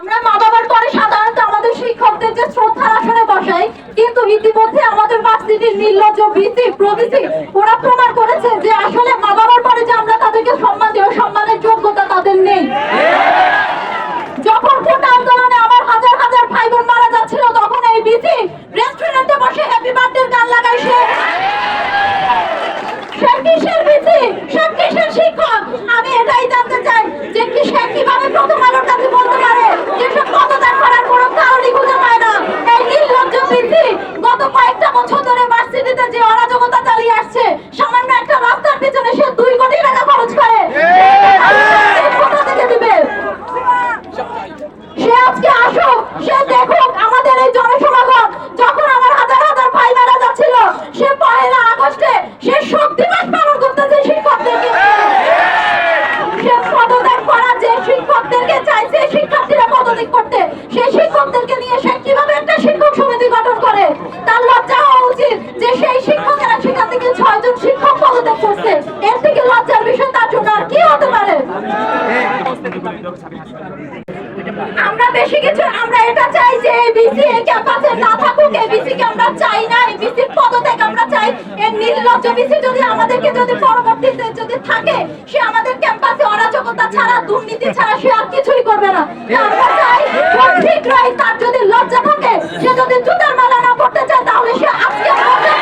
আমরা মা বাবার পরে সাধারণত আমাদের শিক্ষকদের যে শ্রদ্ধার আসনে বসাই, কিন্তু ইতিমধ্যে আমাদের ভার্সিটির নির্লজ্জ ভিসি প্রভৃতি ওরা প্রমাণ করেছে যে আসলে মা বাবার পরে যে আমরা তাদেরকে সম্মান দিই ওই সম্মানের যোগ্যতা তাদের নেই যখন কোটা আন্দোলনে আমার হাজার হাজার ভাই বোন মারা যাচ্ছিল তখন এই বিসি রেস্টুরেন্টে বসে হ্যাপি বার্থডে গান লাগাই সে সে কিসের বিসি সে কিসের শিক্ষক আমি এটাই জানতে চাই যে কি সে কীভাবে প্রথম আলোর কাছে বলতে পারে যে সে পদত্যাগ করার কোনো কারণই খুঁজে পায় না এই নির্লজ্জ বিসি গত কয়েকটা বছর ধরে ভার্সিটিতে যে অরাজকতা চালিয়ে আসছে সামান্য একটা রাস্তার পিছনে সে দুই কোটি টাকা খরচ করে কোথা থেকে দিবে সে আজকে আসুক সে দেখুক আমাদের এই জনসমাগম যখন আমার হাজার হাজার ভাই মারা যাচ্ছিল সে পয়লা আগস্টে সে শোক দিবস পালন করতেছে শিক্ষকদেরকে সে পদত্যাগ করা যে শিক্ষকদেরকে চাইছে শিক্ষার্থীরা পদত্যাগ করতে সেই শিক্ষকদেরকে নিয়ে সে কীভাবে একটা শিক্ষক সমিতি গঠন করে তার লজ্জা হওয়া উচিত যে সেই শিক্ষকেরা সেখান থেকে ছয়জন শিক্ষক পদত্যাগ করছে এর থেকে লজ্জার বিষয় তার জন্য আর কি হতে পারে আমরা বেশি কিছু আমরা এটা চাই যে এবিসি এই ক্যাম্পাসে না থাকুক এবিসি কে আমরা চাই না এবিসি পদত্যাগ আমরা চাই। এর নির্লজ্জ বিসি যদি আমাদেরকে যদি পরবর্তীতে যদি থাকে, সে আমাদের ক্যাম্পাসে অরাজকতা ছাড়া, দুর্নীতি ছাড়া সে আর কিছুই করবে না আমরা চাই খুব শীঘ্রই তার যদি লজ্জা থাকে সে যদি জুতার মালা না পড়তে চায় তাহলে সে আজকে পড়বে।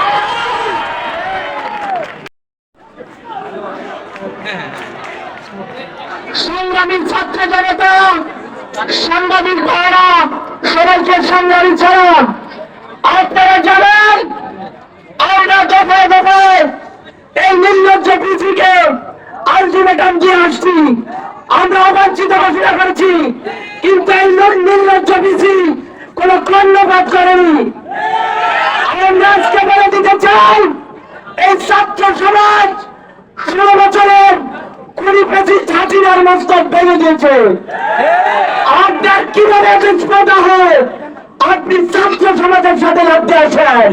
সংগ্রামী ছাত্র জনতা সাংবাদিক ভাইরা, সবাইকে সংগ্রামী ছাড়ান আপনারা জানেন, আমরা দফায় দফায় এই নির্লজ্জ পৃথিবীকে আলটিমেটাম দিয়ে আসছি। আমরা অবাঞ্ছিত ঘোষণা করেছি, কিন্তু এই নির- নির্লজ্জ পিসি কোন কর্ণপাত করেনি। আমরা আজকে বলে দিতে চাই, এই ছাত্র সমাজ ষোলো বছরের মস্তক ভেঙে দিয়েছে। আপনার কীভাবে স্পর্ধা হয়? আপনি ছাত্র সমাজের সাথে লড়তে আসেন।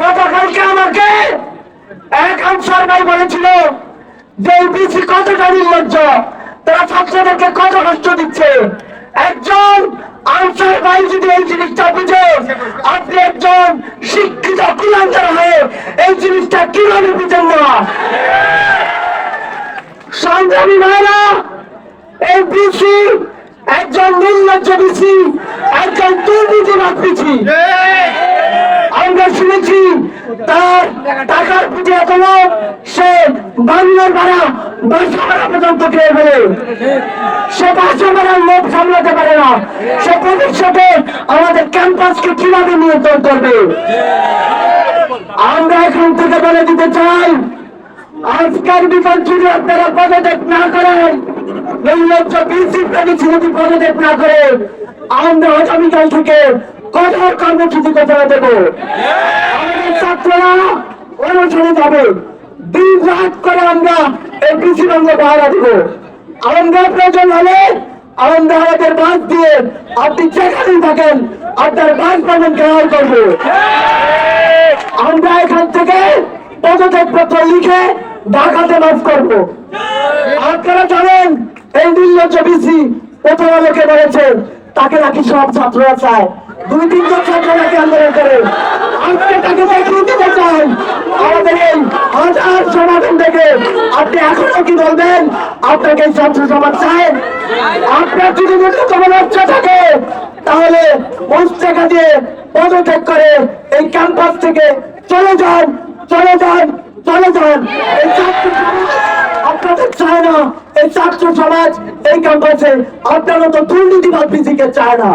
গতকালকে আমাকে এক আনসার ভাই বলেছিল যে বিসি কতটা নির্লজ্জ, তারা ছাত্রদেরকে কত কষ্ট দিচ্ছে। একজন আনসার ভাই যদি এই জিনিসটা বুঝে, আপনি একজন শিক্ষিত কুলাঞ্জার হয়ে এই জিনিসটা কীভাবে বুঝেন না? সংগ্রামী ভাইরা, এই বিসি, একজন নির্লজ্জ বিসি, একজন দুর্নীতিবাদ বিসি। আমরা শুনেছি তার টাকার পুঁজি এখনও সে বাংলার ভাড়া বাসা ভাড়া পর্যন্ত খেয়ে ফেলে। সে বাসা ভাড়ার লোভ সামলাতে পারে না। সে ভবিষ্যতে আমাদের ক্যাম্পাসকে কীভাবে নিয়ন্ত্রণ করবে? আমরা এখান থেকে বলে দিতে চাই আজকের বিপদ যদি আপনারা পদত্যাগ না করেন নির্লজ্জ প্রেমিছি যদি পদত্যাগ না করে আমরা আগামীকাল থেকে কঠোর কর্মসূচি ঘোষণা দেব। ছাত্ররা অনুসরণে যাবে। দিন রাত করে আমরা এই রঙে পাহারা দিব। আমরা প্রয়োজন হলে আমরা আমাদের বাস দিয়ে আপনি যেখানেই থাকেন, আপনার বাস পাবেন গ্রহণ করব। আমরা এখান থেকে পদত্যাগ পত্র লিখে ঢাকাতে মাফ করব। আপনারা জানেন, এই নির্লজ্জ বিসি প্রথম আলোকে বলেছে তাকে নাকি সব ছাত্ররা চায়। দুই তিনজন ছাত্র নাকি আন্দোলন করে। আজকে তাকে দেখিয়ে দিতে চাই আমাদের এই হাজার সমাধান থেকে আপনি এখনও কি বলবেন? আপনাকে ছাত্র সমাজ চায়? আপনার যদি ন্যূনতম লজ্জা থাকে তাহলে মুস্তেকা দিয়ে পদত্যাগ করে এই ক্যাম্পাস থেকে চলে যান চলে যান। চলে এই ছাত্র আপনাদের চায় না। এই ছাত্র সমাজ, এই ক্যাম্পাসে আপনার মতো দুর্নীতিবাদ বিজিকে চায় না।